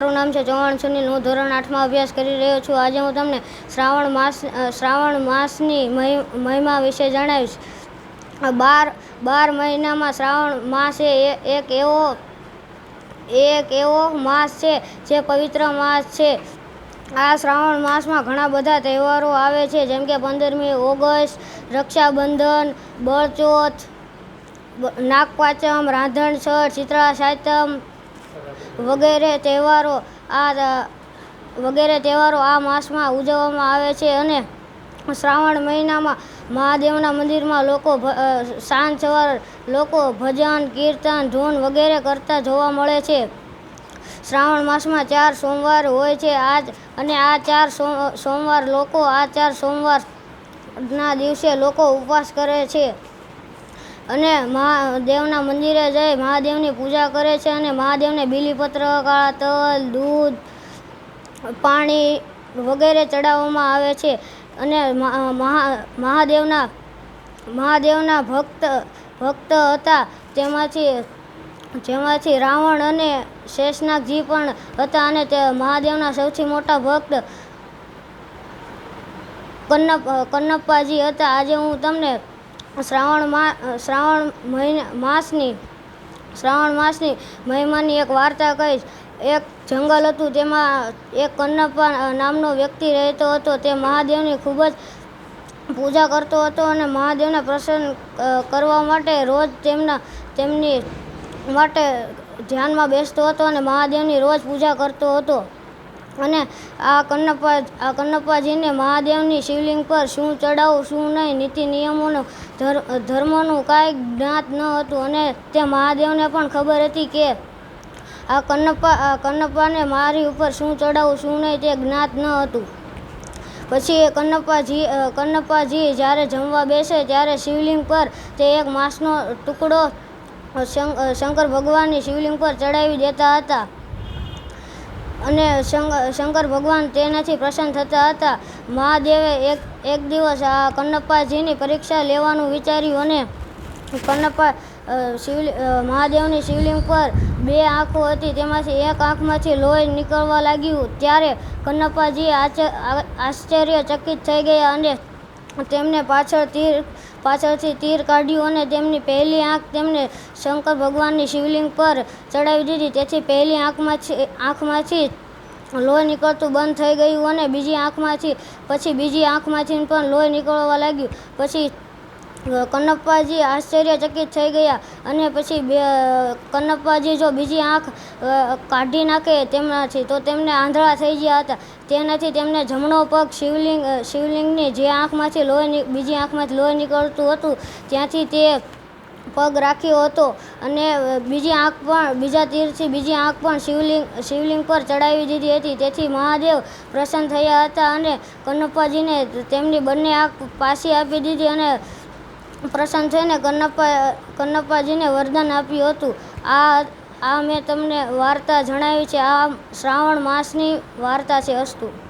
મારું નામ છે ચૌહાણ સુનિલ હું ધોરણ આઠમાં અભ્યાસ કરી રહ્યો છું. આજે હું તમને શ્રાવણ માસ શ્રાવણ માસની મહિમા વિશે જણાવીશ. બાર બાર મહિનામાં શ્રાવણ માસ એ એક એવો એક એવો માસ છે જે પવિત્ર માસ છે. આ શ્રાવણ માસમાં ઘણા બધા તહેવારો આવે છે, જેમ કે પંદરમી ઓગસ્ટ, રક્ષાબંધન, બળચોથ નાગપાચમ રાંધણ છઠ ચિત્રા સાતમ વગેરે તહેવારો આ વગેરે તહેવારો આ માસમાં ઉજવવામાં આવે છે અને શ્રાવણ મહિનામાં મહાદેવના મંદિરમાં લોકો સાંજ સવાર લોકો ભજન, કીર્તન, ધૂન વગેરે કરતા જોવા મળે છે. શ્રાવણ માસમાં ચાર સોમવાર હોય છે. આજ અને આ ચાર સોમવાર લોકો, આ ચાર સોમવારના દિવસે લોકો ઉપવાસ કરે છે. અને મહાદેવના મંદિરે જઈ મહાદેવની પૂજા કરે છે અને મહાદેવને બીલીપત્ર, કાળા તલ, દૂધ, પાણી વગેરે ચડાવવામાં આવે છે. અને મહા- મહા- મહાદેવના મહાદેવના ભક્ત ભક્ત હતા. તેમાંથી, જેમાંથી રાવણ અને શેષનાગજી પણ હતા અને તે મહાદેવના સૌથી મોટા ભક્ત કન્નપ, કન્નપ્પાજી હતા. આજે હું તમને શ્રાવણ શ્રાવણ મહિના, માસની, શ્રાવણ માસની મહિમાની એક વાર્તા કહીશ. એક જંગલ હતું તેમાં એક કન્નપ્પા નામનો વ્યક્તિ રહેતો હતો. તે મહાદેવની ખૂબ જ પૂજા કરતો હતો અને મહાદેવને પ્રસન્ન કરવા માટે રોજ તેમના, તેમની માટે ધ્યાનમાં બેસતો હતો અને મહાદેવની રોજ પૂજા કરતો હતો. અને આ કન્નપ્પા કન્નપ્પાજીને મહાદેવની શિવલિંગ પર શું ચડાવવું શું નહીં, નીતિ નિયમોનું ધર્મનું કાંઈ જ્ઞાત ન હતું અને તે મહાદેવને પણ ખબર હતી કે આ કન્નપ્પા કન્નપ્પાને મારી ઉપર શું ચડાવવું શું નહીં તે જ્ઞાત ન હતું. પછી એ કન્નપ્પાજી કન્નપ્પાજી જ્યારે જમવા બેસે ત્યારે શિવલિંગ પર તે એક માંસનો ટુકડો શંકર ભગવાનની શિવલિંગ પર ચડાવી દેતા હતા. અને શંક- શંકર ભગવાન તેનાથી પ્રસન્ન થતા હતા. મહાદેવે એક એક દિવસ આ કન્નપ્પાજીની પરીક્ષા લેવાનું વિચાર્યું અને કન્નપ્પા અ, મહાદેવની શિવલિંગ પર બે આંખો હતી. તેમાંથી એક આંખમાંથી લોહી નીકળવા લાગ્યું. ત્યારે કન્નપ્પાજી આશ્ચર્યચકિત થઈ ગયા અને તેમને પાછળ તીર પાછળથી તીર કાઢ્યું અને તેમની પહેલી આંખ તેમને શંકર ભગવાનની શિવલિંગ પર ચડાવી દીધી. તેથી પહેલી આંખમાંથી આંખમાંથી લોહી નીકળતું બંધ થઈ ગયું અને બીજી આંખમાંથી, પછી બીજી આંખમાંથી પણ લોહી નીકળવા લાગ્યું. પછી અ, કન્નપ્પાજી આશ્ચર્યચકિત થઈ ગયા અને પછી બે કન્નપ્પાજી જો બીજી આંખ કાઢી નાખે તેમનાથી તો તેમને આંધળા થઈ ગયા હતા. તેનાથી તેમને જમણો પગ શિવલિંગ શિવલિંગની જે આંખમાંથી લોહી બીજી આંખમાંથી લોહી નીકળતું હતું ત્યાંથી તે પગ રાખ્યો હતો અને બીજી આંખ પણ બીજા તીરથી બીજી આંખ પણ શિવલિંગ શિવલિંગ પર ચડાવી દીધી હતી. તેથી મહાદેવ પ્રસન્ન થયા હતા અને કન્નપ્પાજીને તેમની બંને આંખ પાછી આપી દીધી અને પ્રસન્ન થઈને કન્નપ્પા, કન્નપ્પાજીને વરદાન આપ્યું હતું. આ આ મેં તમને વાર્તા જણાવી છે. આ શ્રાવણ માસની વાર્તા છે અસ્તુ.